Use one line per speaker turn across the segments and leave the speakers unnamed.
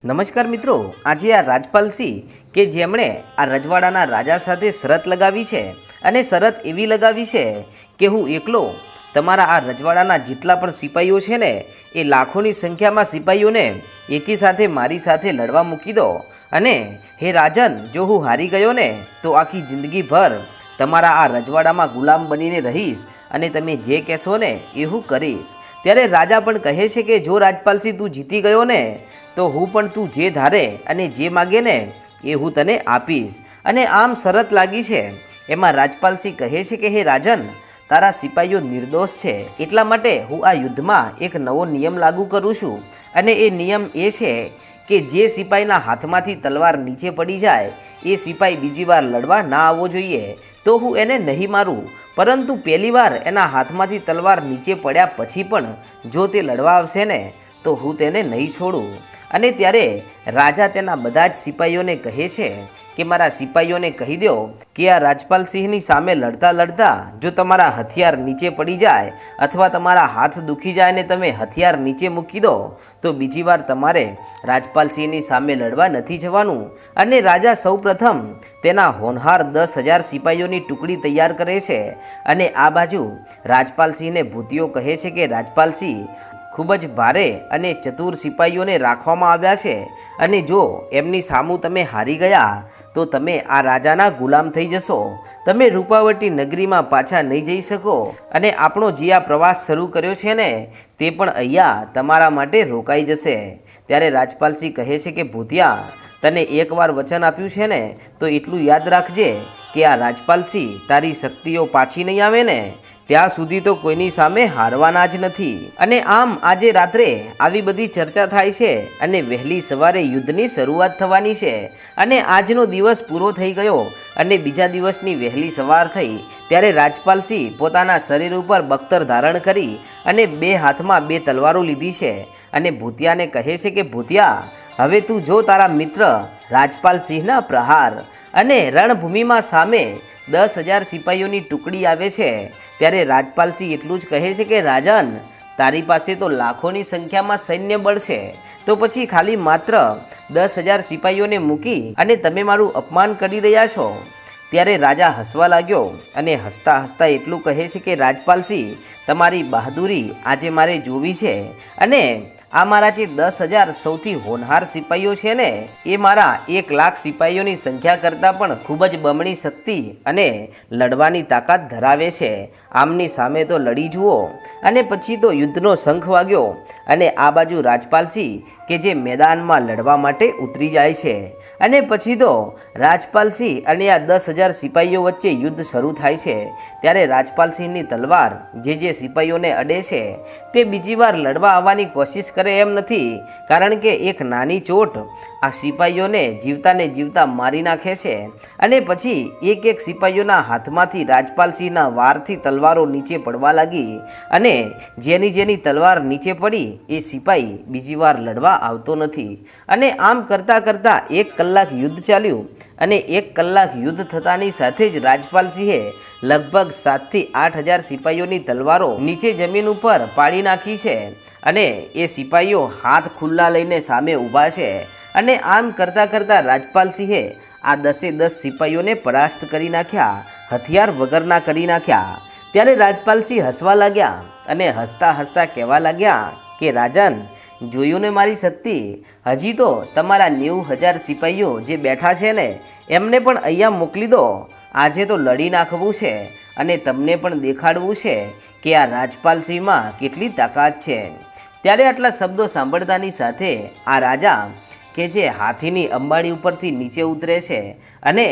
નમસ્કાર મિત્રો, આજે આ રાજપાલસિંહ કે જેમણે આ રજવાડાના રાજા સાથે શરત લગાવી છે અને શરત એવી લગાવી છે કે હું એકલો તમારા આ રજવાડાના જેટલા પણ સિપાહીઓ છે ને, એ લાખોની સંખ્યામાં સિપાહીઓને એકી સાથે મારી સાથે લડવા મૂકી દો. અને હે રાજન, જો હું હારી ગયો ને, તો આખી જિંદગીભર તમારા આ રજવાડામાં ગુલામ બનીને રહીશ અને તમે જે કહેશો ને એ હું કરીશ. ત્યારે રાજા પણ કહે છે કે, જો રાજપાલસિંહ તું જીતી ગયો ને, તો હું પણ તું જે ધારે અને જે માગે ને, એ હું તને આપીશ. અને આમ શરત લાગી છે. એમાં રાજપાલસિંહ કહે છે કે, હે રાજન, તારા સિપાહીઓ નિર્દોષ છે. એટલા માટે હું આ યુદ્ધમાં એક નવો નિયમ લાગુ કરું છું. અને એ નિયમ એ છે કે, જે સિપાહીના હાથમાંથી તલવાર નીચે પડી જાય, એ સિપાહી બીજી વાર લડવા ના આવવો જોઈએ. તો હું એને નહીં મારું. પરંતુ પહેલી વાર એના હાથમાંથી તલવાર નીચે પડ્યા પછી પણ જો તે લડવા આવશે ને, તો હું તેને નહીં છોડું. અને ત્યારે રાજા તેના બધા જ સિપાહીઓને કહે છે કે મારા સિપાહીઓને કહી દો કે આ રાજપાલસિંહની સામે લડતા લડતા જો તમારા હથિયાર નીચે પડી જાય અથવા તમારા હાથ દુખી જાય ને તમે હથિયાર નીચે મૂકી દો, તો બીજી વાર તમારે રાજપાલસિંહની સામે લડવા નથી જવાનું. અને રાજા સૌપ્રથમ તેના હોનહાર દસ હજાર સિપાહીઓની ટુકડી તૈયાર કરે છે. અને આ બાજુ રાજપાલસિંહને ભૂતિઓ કહે છે કે રાજપાલસિંહ ખૂબ જ ભારે અને ચતુર સિપાહીઓને રાખવામાં આવ્યા છે. અને જો એમની સામું તમે હારી ગયા, તો તમે આ રાજાના ગુલામ થઈ જશો. તમે રૂપાવટી નગરીમાં પાછા નહીં જઈ શકો. અને આપણો જે આ પ્રવાસ શરૂ કર્યો છે ને, તે પણ અહીંયા તમારા માટે રોકાઈ જશે. ત્યારે રાજપાલસિંહ કહે છે કે, ભૂતિયા, તને એકવાર વચન આપ્યું છે ને, તો એટલું યાદ રાખજે કે આ રાજપાલસિંહ તારી શક્તિઓ પાછી નહીં આવે ને. ત્યાં સુધી તો કોઈની સામે હારવાના જ નથી. અને આમ આજે રાત્રે આવી બધી ચર્ચા થાય છે અને વહેલી સવારે યુદ્ધની શરૂઆત થવાની છે. અને આજનો દિવસ પૂરો થઈ ગયો અને બીજા દિવસની વહેલી સવાર થઈ, ત્યારે રાજપાલસિંહ પોતાના શરીર ઉપર બખ્તર ધારણ કરી અને બે હાથમાં બે તલવારો લીધી છે. અને ભૂતિયાને કહે છે કે, ભૂતિયા, હવે તું જો તારા મિત્ર રાજપાલસિંહના પ્રહાર અને રણભૂમિમાં સામે દસ હજાર સિપાહીઓની ટુકડી આવે છે. ત્યારે રાજપાલસિંહ એટલું જ કહે છે કે, રાજન, તારી પાસે તો લાખોની સંખ્યામાં સૈન્ય બળ છે. તો પછી ખાલી માત્ર દસ હજાર સિપાહીઓને મૂકી અને તમે મારું અપમાન કરી રહ્યા છો. ત્યારે રાજા હસવા લાગ્યો અને હસતા હસતા એટલું કહે છે કે, રાજપાલસિંહ, તમારી બહાદુરી આજે મારે જોવી છે અને આ મારા જે દસ હજાર સૌથી હોનહાર સિપાહીઓ છે ને, એ મારા એક લાખ સિપાહીઓની સંખ્યા કરતાં પણ ખૂબ જ બમણી શક્તિ અને લડવાની તાકાત ધરાવે છે. આમની સામે તો લડી જુઓ. અને પછી તો યુદ્ધનો શંખ વાગ્યો અને આ બાજુ રાજપાલસિંહ કે જે મેદાનમાં લડવા માટે ઉતરી જાય છે. અને પછી તો રાજપાલસિંહ અને આ દસ હજાર સિપાહીઓ વચ્ચે યુદ્ધ શરૂ થાય છે. ત્યારે રાજપાલસિંહની તલવાર જે જે સિપાહીઓને અડે છે, તે બીજી વાર લડવા આવવાની કોશિશ કરે એમ નથી. કારણ કે એક નાની ચોટ આ સિપાહીઓને જીવતાને જીવતા મારી નાખે છે. અને પછી એક એક સિપાહીઓના હાથમાંથી રાજપાલસિંહના વારથી તલવારો નીચે પડવા લાગી. અને જેની જેની તલવાર નીચે પડી, એ સિપાહી બીજી વાર લડવા આવતો નથી. અને આમ કરતાં કરતાં એક કલાક યુદ્ધ ચાલ્યું અને એક કલાક યુદ્ધ થતાની સાથે જ રાજપાલસિંહે લગભગ સાતથી આઠ હજાર સિપાહીઓની તલવારો નીચે જમીન ઉપર પાડી નાખી છે અને એ સિપાહીઓ હાથ ખુલ્લા લઈને સામે ઊભા છે. અને આમ કરતાં કરતાં રાજપાલસિંહે આ દસે દસ સિપાહીઓને પરાસ્ત કરી નાખ્યા, હથિયાર વગરના કરી નાખ્યા. ત્યારે રાજપાલસિંહ હસવા લાગ્યા અને હસતા હસતા કહેવા લાગ્યા કે, રાજન જોયું ને મારી શક્તિ? હજી તો તમારા નેવું હજાર સિપાહીઓ જે બેઠા છે ને, એમને પણ અહીંયા મોકલી દો. આજે તો લડી નાખવું છે અને તમને પણ દેખાડવું છે કે આ રાજપાલસિંહમાં કેટલી તાકાત છે. ત્યારે આટલા શબ્દો સાંભળતાની સાથે આ રાજા કે જે હાથીની અંબાડી ઉપરથી નીચે ઉતરે છે અને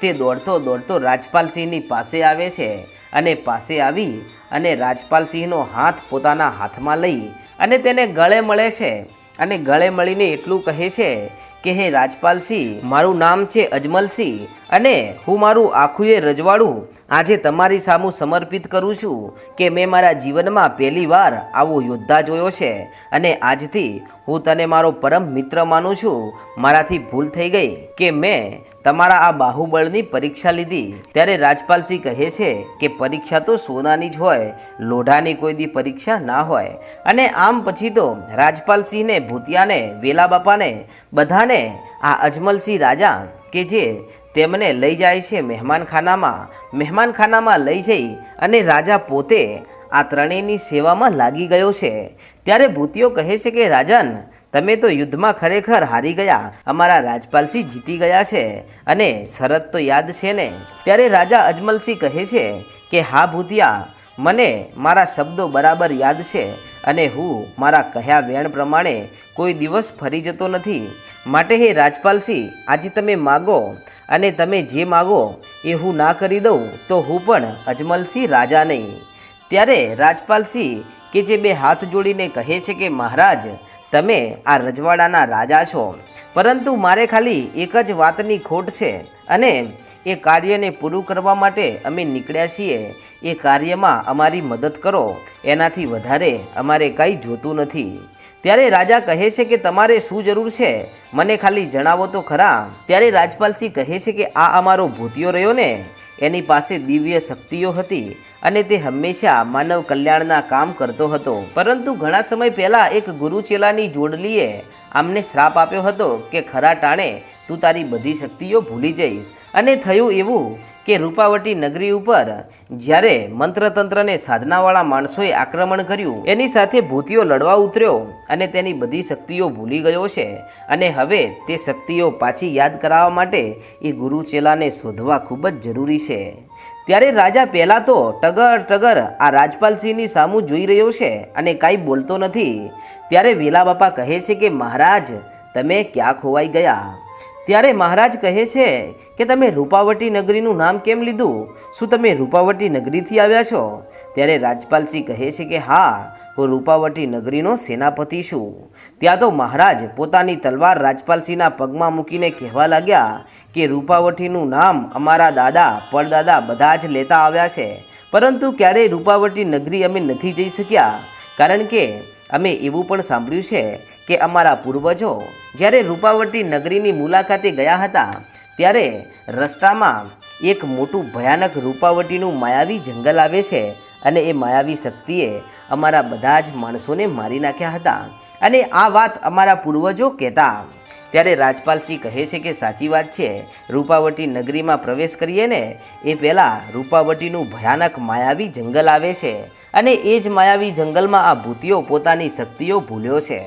તે દોડતો દોડતો રાજપાલસિંહની પાસે આવે છે અને પાસે આવી અને રાજપાલસિંહનો હાથ પોતાના હાથમાં લઈ અને તેને ગળે મળે છે. અને ગળે મળીને એટલું કહે છે કે, હે રાજપાલસિંહ, મારું નામ છે અજમલસિંહ અને હું મારું આખું એ રજવાડું આજે તમારી સામું સમર્પિત કરું છું કે મેં મારા જીવનમાં પહેલી વાર આવો યોદ્ધા જોયો છે. અને આજથી હું તને મારો પરમ મિત્ર માનું છું. મારાથી ભૂલ થઈ ગઈ કે મેં તમારા આ બાહુબળની પરીક્ષા લીધી. ત્યારે રાજપાલસિંહ કહે છે કે પરીક્ષા તો સોનાની જ હોય, લોઢાની કોઈ દી પરીક્ષા ના હોય. અને આમ પછી તો રાજપાલસિંહને, ભૂતિયાને વેલા બાપાને બધાને આ અજમલસિંહ રાજા કે જે તેમને લઈ જાય છે મહેમાનખાનામાં મહેમાનખાનામાં લઈ જઈ અને રાજા પોતે આ ત્રણેયની સેવામાં લાગી ગયો છે. ત્યારે ભૂતિયો કહે છે કે, રાજન, તમે તો યુદ્ધમાં ખરેખર હારી ગયા. અમારા રાજપાલસિંહ જીતી ગયા છે. અને શરત તો યાદ છે ને. ત્યારે રાજા અજમલસિંહ કહે છે કે, હા ભૂતિયા, મને મારા શબ્દો બરાબર યાદ છે. અને હું મારા કહ્યા વેણ પ્રમાણે કોઈ દિવસ ફરી જતો નથી. માટે હે રાજપાલસિંહ આજે તમે માગો. અને તમે જે માગો એ હું ના કરી દઉં, તો હું પણ અજમલસિંહ રાજા નહીં. ત્યારે રાજપાલસિંહ કે જે બે હાથ જોડીને કહે છે કે, મહારાજ, તમે આ રજવાડાના રાજા છો. પરંતુ મારે ખાલી એક જ વાતની ખોટ છે અને એ કાર્યને પૂરું કરવા માટે અમે નીકળ્યા છીએ. એ કાર્યમાં અમારી મદદ કરો. એનાથી વધારે અમારે કંઈ જોતું નથી. ત્યારે રાજા કહે છે કે, તમારે શું જરૂર છે? મને ખાલી જણાવો તો ખરા. ત્યારે રાજપાલસિંહ કહે છે કે, આ અમારો ભૂતિયો રહ્યો ને. એની પાસે દિવ્ય શક્તિઓ હતી. અને તે હંમેશા માનવ કલ્યાણના કામ કરતો હતો. પરંતુ ઘણા સમય પહેલાં એક ગુરુ ચેલાની જોડલીએ આમને શ્રાપ આપ્યો હતો કે, ખરા ટાણે, તું તારી બધી શક્તિઓ ભૂલી જઈશ. અને થયું એવું કે રૂપાવટી નગરી ઉપર જ્યારે મંત્રતંત્રને સાધનાવાળા માણસોએ આક્રમણ કર્યું, એની સાથે ભૂતિયો લડવા ઉતર્યો અને તેની બધી શક્તિઓ ભૂલી ગયો છે. અને હવે તે શક્તિઓ પાછી યાદ કરાવવા માટે એ ગુરુ ચેલાને શોધવા ખૂબ જ જરૂરી છે. ત્યારે રાજા પહેલાં તો ટગર ટગર આ રાજપાલસિંહની સામું જોઈ રહ્યો છે અને કાંઈ બોલતો નથી. ત્યારે વેલા બાપા કહે છે કે મહારાજ, તમે ક્યાં ખોવાઈ ગયા? ત્યારે મહારાજ કહે છે કે તમે રૂપાવટી નગરીનું નામ કેમ લીધું? શું તમે રૂપાવટી નગરીથી આવ્યા છો? ત્યારે રાજપાલસિંહ કહે છે કે હા, હું રૂપાવટી નગરીનો સેનાપતિ છું. ત્યાં તો મહારાજ પોતાની તલવાર રાજપાલસિંહના પગમાં મૂકીને કહેવા લાગ્યા કે રૂપાવટીનું નામ અમારા દાદા, પરદાદા બધા જ લેતા આવ્યા છે. પરંતુ ક્યારેય રૂપાવટી નગરી અમે નથી જઈ શક્યા? કારણ કે અમે એવું પણ સાંભળ્યું છે કે અમારા પૂર્વજો જ્યારે રૂપાવટી નગરીની મુલાકાતે ગયા હતા ત્યારે રસ્તામાં એક મોટું ભયાનક રૂપાવટીનું માયાવી જંગલ આવે છે અને એ માયાવી શક્તિએ અમારા બધા જ માણસોને મારી નાખ્યા હતા. અને આ વાત અમારા પૂર્વજો કહેતા. ત્યારે રાજપાલસિંહ કહે છે કે સાચી વાત છે, રૂપાવટી નગરીમાં પ્રવેશ કરીએ ને, એ પહેલાં રૂપાવટીનું ભયાનક માયાવી જંગલ આવે છે અને એ જ માયાવી જંગલમાં આ ભૂતિયો પોતાની શક્તિઓ ભૂલ્યો છે.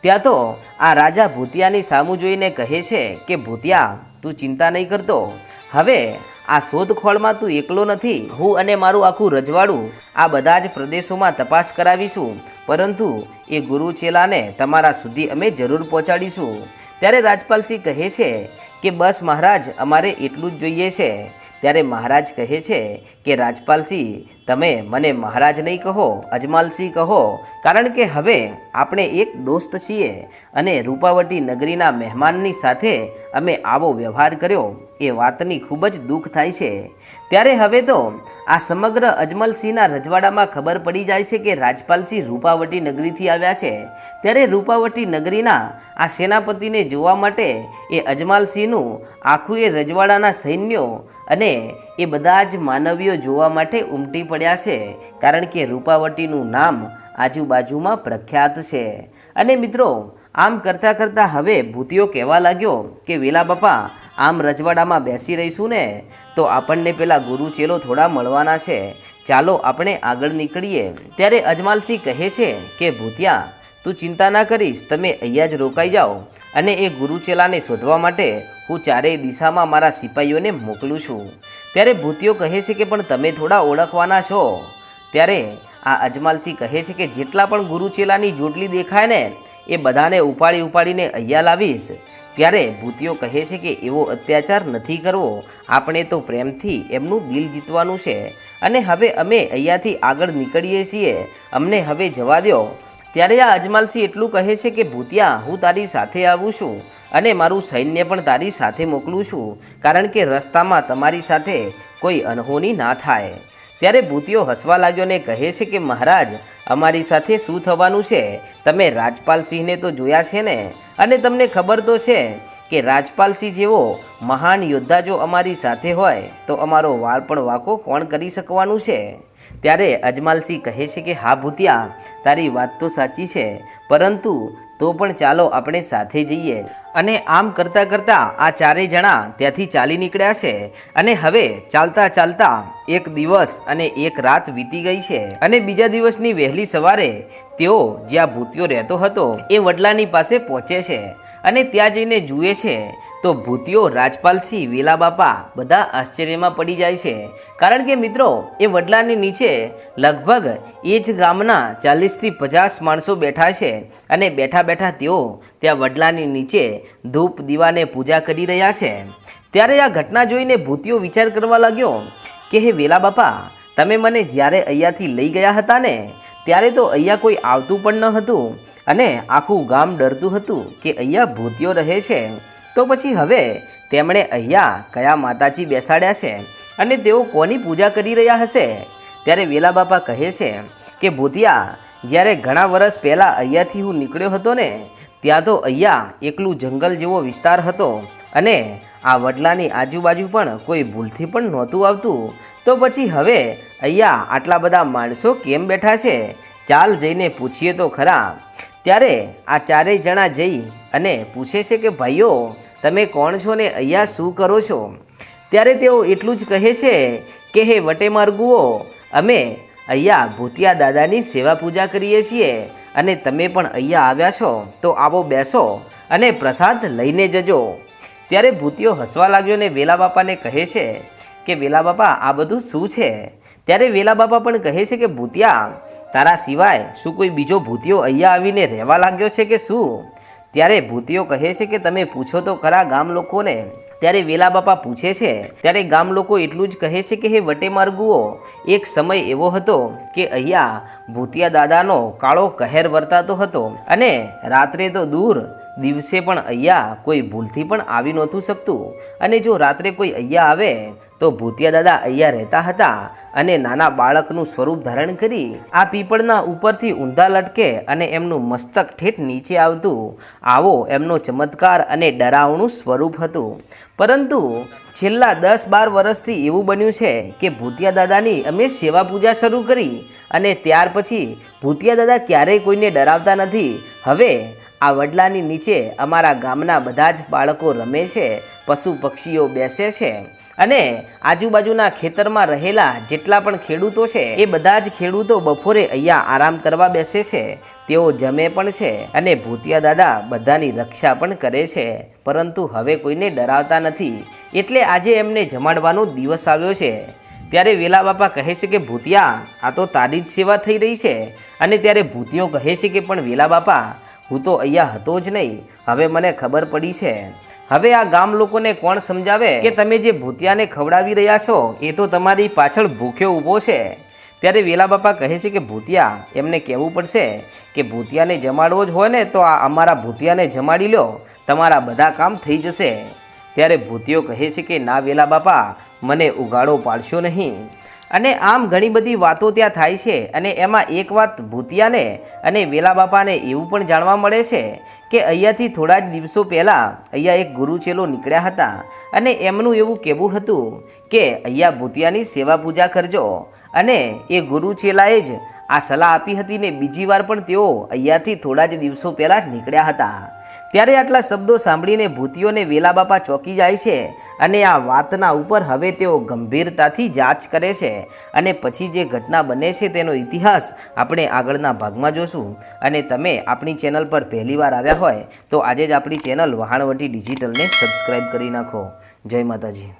ત્યાં તો આ રાજા ભૂતિયાની સામું જોઈને કહે છે કે, ભૂતિયા તું ચિંતા નહીં કરતો. હવે આ શોધખોળમાં તું એકલો નથી. હું અને મારું આખું રજવાડું આ બધા જ પ્રદેશોમાં તપાસ કરાવીશું. પરંતુ એ ગુરુ ચેલાને તમારા સુધી અમે જરૂર પહોંચાડીશું. ત્યારે રાજપાલસિંહ કહે છે કે બસ મહારાજ, અમારે એટલું જ જોઈએ છે. ત્યારે મહારાજ કહે છે કે રાજપાલસિંહ તમે મને મહારાજ નહીં કહો અજમાલસિંહ કહો, કારણ કે હવે આપણે એક દોસ્ત છીએ અને રૂપાવટી નગરીના મહેમાનની સાથે અમે આવો વ્યવહાર કર્યો. એ વાતની ખૂબ જ દુઃખ થાય છે. ત્યારે હવે તો આ સમગ્ર અજમલસિંહના રજવાડામાં ખબર પડી જાય છે કે રાજપાલસિંહ રૂપાવટી નગરીથી આવ્યા છે. ત્યારે રૂપાવટી નગરીના આ સેનાપતિને જોવા માટે એ અજમાલસિંહનું આખું એ રજવાડાના સૈન્યો અને એ બધા જ માનવીઓ જોવા માટે ઉમટી પડ્યા છે. કારણ કે રૂપાવટીનું નામ આજુબાજુમાં પ્રખ્યાત છે. અને મિત્રો, આમ કરતાં કરતાં હવે ભૂતિયો કહેવા લાગ્યો કે, વેલા બાપા આમ રજવાડામાં બેસી રહીશું ને, તો આપણને પેલા ગુરુ ચેલો થોડા મળવાના છે. ચાલો આપણે આગળ નીકળીએ. ત્યારે અજમાલસિંહ કહે છે કે, ભૂતિયા, તું ચિંતા ના કરીશ, તમે અહીંયા જ રોકાઈ જાઓ અને એ ગુરુ ચેલાને શોધવા માટે હું ચારેય દિશામાં મારા સિપાહીઓને મોકલું છું. ત્યારે ભૂતિયો કહે છે કે, પણ તમે થોડા ઓળખવાના છો. ત્યારે આ અજમાલસિંહ કહે છે કે, જેટલા પણ ગુરુ ચેલાની જોટલી દેખાય ને, એ બધાને ઉપાડી ઉપાડીને અહીંયા લાવીશ. ત્યારે ભૂતિયો કહે છે કે એવો અત્યાચાર નથી કરવો. આપણે તો પ્રેમથી એમનું દિલ જીતવાનું છે. અને હવે અમે અહીંયાથી આગળ નીકળીએ છીએ. અમને હવે જવા દો ત્યારે આ અજમાલસિંહ એટલું કહે છે કે, ભૂતિયા, હું તારી સાથે આવું છું. અને મારું સૈન્ય પણ તારી સાથે મોકલું છું. કારણ કે રસ્તામાં તમારી સાથે કોઈ અનહોની ના થાય. ત્યારે ભૂતિયો હસવા લાગ્યો કહે છે કે, મહારાજ, અમારી સાથે શું થવાનું છે? તમે રાજપાલસિંહને તો જોયા છે ને? અને તમને ખબર તો છે કે રાજપાલસિંહ જેવો મહાન યોદ્ધા જો અમારી સાથે હોય, તો અમારો વાળ પણ વાંકો કોણ કરી શકવાનું છે? ત્યારે અજમાલસિંહ કહે છે કે, હા ભૂતિયા, તારી વાત તો સાચી છે, પરંતુ તો પણ ચાલો આપણે સાથે જઈએ. અને આમ કરતાં કરતાં આ ચારેય જણા ત્યાંથી ચાલી નીકળ્યા છે. અને હવે ચાલતા ચાલતા એક દિવસ અને એક રાત વીતી ગઈ છે. અને બીજા દિવસની વહેલી સવારે તેઓ જ્યાં ભૂતિયો રહેતો હતો એ વડલાની પાસે પહોંચે છે. અને ત્યાં જઈને જુએ છે, તો ભૂતિયો રાજપાલસિંહ, વેલા બાપા બધા આશ્ચર્યમાં પડી જાય છે. કારણ કે મિત્રો, એ વડલાની નીચે લગભગ એ જ ગામના ચાલીસથી પચાસ માણસો બેઠા છે અને બેઠા બેઠા તેઓ ત્યાં વડલાની નીચે ધૂપ દીવાને પૂજા કરી રહ્યા છે. ત્યારે આ ઘટના જોઈને ભૂતિયો વિચાર કરવા લાગ્યો કે, હે વેલા બાપા, તમે મને જ્યારે અહીંયાથી લઈ ગયા હતા ને ત્યારે તો અહીંયા કોઈ આવતું પણ ન હતું અને આખું ગામ ડરતું હતું કે અહીંયા ભૂતિયો રહે છે. તો પછી હવે તેમણે અહીંયા કયા માતાજી બેસાડ્યા છે અને તેઓ કોની પૂજા કરી રહ્યા હશે? ત્યારે વેલા બાપા કહે છે કે, ભૂતિયા, જ્યારે ઘણા વર્ષ પહેલાં અહીંયાથી હું નીકળ્યો હતો ને, ત્યાં તો અહીંયા એકલું જંગલ જેવો વિસ્તાર હતો અને આ વડલાની આજુબાજુ પણ કોઈ ભૂલથી પણ નહોતું આવતું. તો પછી હવે અહીંયા આટલા બધા માણસો કેમ બેઠા છે? ચાલ જઈને પૂછીએ તો ખરા. ત્યારે આ ચારેય જણા જઈ અને પૂછે છે કે, ભાઈઓ, તમે કોણ છો ને અહીંયા શું કરો છો? ત્યારે તેઓ એટલું જ કહે છે કે, હે વટેમાર્ગુઓ, અમે અહીંયા ભૂતિયા દાદાની સેવા પૂજા કરીએ છીએ અને તમે પણ અહીંયા આવ્યા છો, તો આવો બેસો અને પ્રસાદ લઈને જજો. ત્યારે ભૂતિયો હસવા લાગ્યો ને વેલા બાપાને કહે છે કે વેલા બાપા, આ બધું શું છે? ત્યારે વેલા બાપા પણ કહે છે કે, ભૂતિયા, તારા સિવાય શું કોઈ બીજો ભૂતિયો અહીંયા આવીને રહેવા લાગ્યો છે કે શું? ત્યારે ભૂતિયો કહે છે કે, તમે પૂછો તો ખરા ગામ લોકોને. ત્યારે વેલા બાપા પૂછે છે, ત્યારે ગામ લોકો એટલું જ કહે છે કે, હે વટેમાર્ગુઓ એક સમય એવો હતો કે અહીંયા ભૂતિયા દાદાનો કાળો કહેર વર્તાતો હતો અને રાત્રે તો દૂર દિવસે પણ અહીંયા કોઈ ભૂલથી પણ આવી નહોતું શકતું. અને જો રાત્રે કોઈ અહીંયા આવે તો ભૂતિયા દાદા અહીંયા રહેતા હતા અને નાના બાળકનું સ્વરૂપ ધારણ કરી આ પીપળના ઉપરથી ઊંધા લટકે અને એમનું મસ્તક ઠેઠ નીચે આવતું. આવો એમનો ચમત્કાર અને ડરાવણું સ્વરૂપ હતું. પરંતુ છેલ્લા દસ બાર વર્ષથી એવું બન્યું છે કે ભૂતિયા દાદાની અમે સેવા પૂજા શરૂ કરી અને ત્યાર પછી ભૂતિયા દાદા ક્યારેય કોઈને ડરાવતા નથી. હવે આ વડલાની નીચે અમારા ગામના બધા જ બાળકો રમે છે, પશુ પક્ષીઓ બેસે છે. અને આજુબાજુના ખેતરમાં રહેલા જેટલા પણ ખેડૂતો છે, એ બધા જ ખેડૂતો બપોરે અહીંયા આરામ કરવા બેસે છે. તેઓ જમે પણ છે અને ભૂતિયા દાદા બધાની રક્ષા પણ કરે છે. પરંતુ હવે કોઈને ડરાવતા નથી. એટલે આજે એમને જમાડવાનો દિવસ આવ્યો છે. ત્યારે વેલા બાપા કહે છે કે, ભૂતિયા, આ તો તારી જ સેવા થઈ રહી છે. અને ત્યારે ભૂતિયો કહે છે કે, પણ વેલા બાપા, હું તો અહીંયા હતો જ નહીં. હવે મને ખબર પડી છે. હવે આ ગામ લોકોને કોણ સમજાવે કે તમે જે ભૂતિયાને ખવડાવી રહ્યા છો, એ તો તમારી પાછળ ભૂખ્યો ઊભો છે? ત્યારે વેલા બાપા કહે છે કે, ભૂતિયા, એમને કહેવું પડશે કે ભૂતિયાને જમાડવો જ હોય ને, તો આ અમારા ભૂતિયાને જમાડી લો. તમારા બધા કામ થઈ જશે. ત્યારે ભૂતિયો કહે છે કે, ના વેલા બાપા, મને ઉગાડો પાડશો નહીં. અને આમ ઘણી બધી વાતો ત્યાં થાય છે અને એમાં એક વાત ભૂતિયાને અને વેલા બાપાને એવું પણ જાણવા મળે છે કે અહીંયાથી થોડા જ દિવસો પહેલાં અહીંયા એક ગુરુચેલો નીકળ્યા હતા અને એમનું એવું કહેવું હતું કે અહીંયા ભૂતિયાની સેવા પૂજા કરજો અને એ ગુરુચેલાએ જ આ સલાહ આપી હતી ને બીજી વાર પણ તેઓ અહીંયાથી થોડા જ દિવસો પહેલાં જ નીકળ્યા હતા. ત્યારે આટલા શબ્દો સાંભળીને ભૂતિઓને વેલા બાપા ચોંકી જાય છે અને આ વાતના ઉપર હવે તેઓ ગંભીરતાથી જાંચ કરે છે અને પછી જે ઘટના બને છે તેનો ઇતિહાસ આપણે આગળના ભાગમાં જોશું. અને તમે આપણી ચેનલ પર પહેલીવાર આવ્યા હોય તો આજે જ આપણી ચેનલ વહાણવટી ડિજિટલને સબસ્ક્રાઈબ કરી નાખો. જય માતાજી.